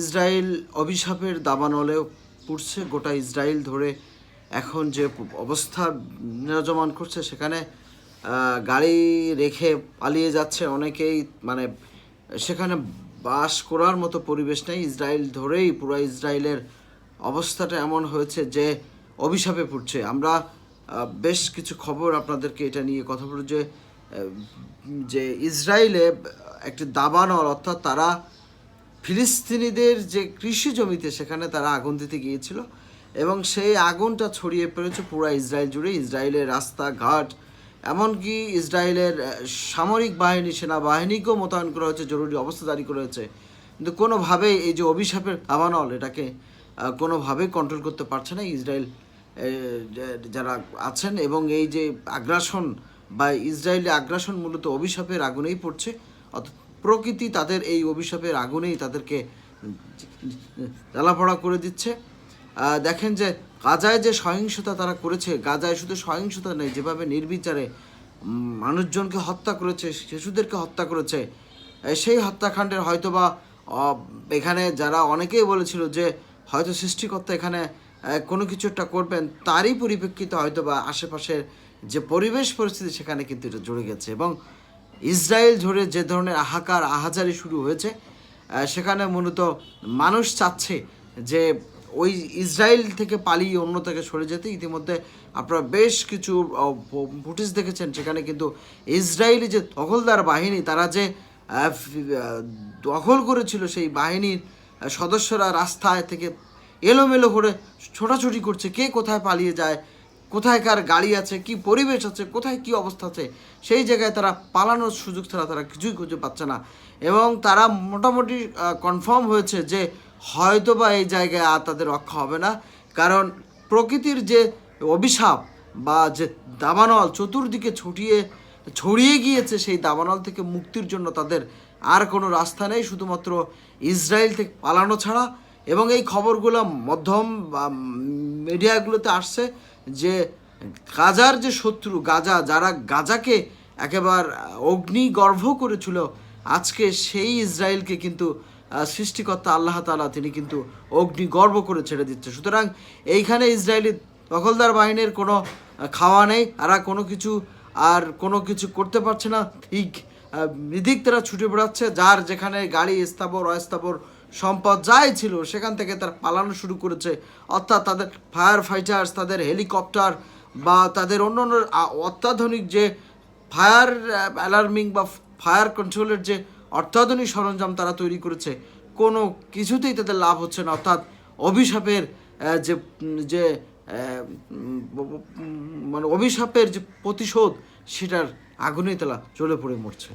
Israel অভিশাপের দাবানলেও পুড়ছে, গোটা Israel ধরে এখন যে অবস্থা বিরাজমান করছে সেখানে গাড়ি রেখে পালিয়ে যাচ্ছে অনেকেই মানে সেখানে বাস করার মতো পরিবেশ নেই। ইসরায়েল ধরেই পুরো ইসরায়েলের অবস্থাটা এমন হয়েছে যে অভিশাপে পড়ছে। আমরা বেশ কিছু খবর আপনাদেরকে এটা নিয়ে কথা বলব যে যে ইসরায়েলে একটি দাবানল, অর্থাৎ তারা ফিলিস্তিনিদের যে কৃষি জমিতে সেখানে তারা আগুন দিতে গিয়েছিল এবং সেই আগুনটা ছড়িয়ে পড়েছে পুরো ইসরায়েল জুড়ে। ইসরায়েলের রাস্তাঘাট, এমনকি ইসরায়েলের সামরিক বাহিনী, সেনাবাহিনীকেও মোতায়েন করা হয়েছে, জরুরি অবস্থা জারি করা হয়েছে। কিন্তু কোনোভাবেই এই যে অভিশাপের দাবানল এটাকে কোনোভাবেই কন্ট্রোল করতে পারছে না ইসরায়েল যারা আছেন এবং এই যে আগ্রাসন বা ইসরায়েলি আগ্রাসন মূলত অভিশাপের আগুনেই পড়ছে। অর্থাৎ প্রকৃতি তাদের এই অভিশাপের আগুনেই তাদেরকে জ্বালাপড়া করে দিচ্ছে। দেখেন যে গাজায় যে সহিংসতা তারা করেছে গাজায় শুধু সহিংসতা নেই যেভাবে নির্বিচারে মানুষজনকে হত্যা করেছে শিশুদেরকে হত্যা করেছে সেই হত্যাকাণ্ডের হয়তোবা আহ, এখানে যারা অনেকেই বলেছিল যে হয়তো সৃষ্টিকর্তা এখানে কোনো কিছু একটা করবেন তারই পরিপ্রেক্ষিতে হয়তোবা আশেপাশের যে পরিবেশ পরিস্থিতি সেখানে কিন্তু এটা জড়ে গেছে এবং ইসরায়েল জুড়ে যে ধরনের হাহাকার আহাজারি শুরু হয়েছে সেখানে মূলত মানুষ চাচ্ছে যে ওই ইসরায়েল থেকে পালিয়ে অন্য থেকে সরে যেতে। ইতিমধ্যে আপনারা বেশ কিছু ফুটেজ দেখেছেন, সেখানে কিন্তু ইসরায়েলি যে দখলদার বাহিনী, তারা যে দখল করেছিল সেই বাহিনীর সদস্যরা রাস্তায় থেকে এলোমেলো করে ছোটাছুটি করছে, কে কোথায় পালিয়ে যায় কোথায় কার গাড়ি আছে, কি পরিবেশ আছে, কোথায় কি অবস্থা আছে, সেই জায়গায় তারা পালানোর সুযোগ ছাড়া তারা কিছুই খুঁজে পাচ্ছে না। এবং তারা মোটামুটি কনফার্ম হয়েছে যে হয়তো বা এই জায়গায় আর তাদের রক্ষা হবে না। কারণ প্রকৃতির যে অভিশাপ বা যে দাবানল চতুর্দিকে ছড়িয়ে ছড়িয়ে গিয়েছে, সেই দাবানল থেকে মুক্তির জন্য তাদের আর কোনো রাস্তা নেই, শুধুমাত্র ইসরায়েল থেকে পালানো ছাড়া। এবং এই খবরগুলো মধ্যম মিডিয়াগুলোতে আসছে। যে গাজার যে শত্রু, গাজা, যারা গাজাকে একেবারে অগ্নিগর্ভ করেছিল, আজকে সেই ইসরায়েলকে কিন্তু সৃষ্টিকর্তা আল্লাহ তাআলা, তিনি কিন্তু অগ্নিগর্ভ করে ছেড়ে দিচ্ছে। সুতরাং এইখানে ইসরায়েলি দখলদার বাহিনীর কোনো খাওয়া নেই আর কোনো কিছু আর কোনো কিছু করতে পারছে না। ঠিক নিদিক তারা ছুটে বেড়াচ্ছে, যার যেখানে গাড়ি স্থাবর, অস্থাবর সম্পদ যাই ছিল, সেখান থেকে তারা পালানো শুরু করেছে। অর্থাৎ তাদের ফায়ার ফাইটার্স তাদের হেলিকপ্টার বা তাদের অন্য অন্য অত্যাধুনিক যে ফায়ার অ্যালার্মিং বা ফায়ার কন্ট্রোলের যে অত্যাধুনিক সরঞ্জাম তারা তৈরি করেছে, কোনো কিছুতেই তাদের লাভ হচ্ছে না। অর্থাৎ অভিশাপের যে যে মানে অভিশাপের যে প্রতিশোধ, সেটার আগুনেই তারা জ্বলে পড়ে মরছে।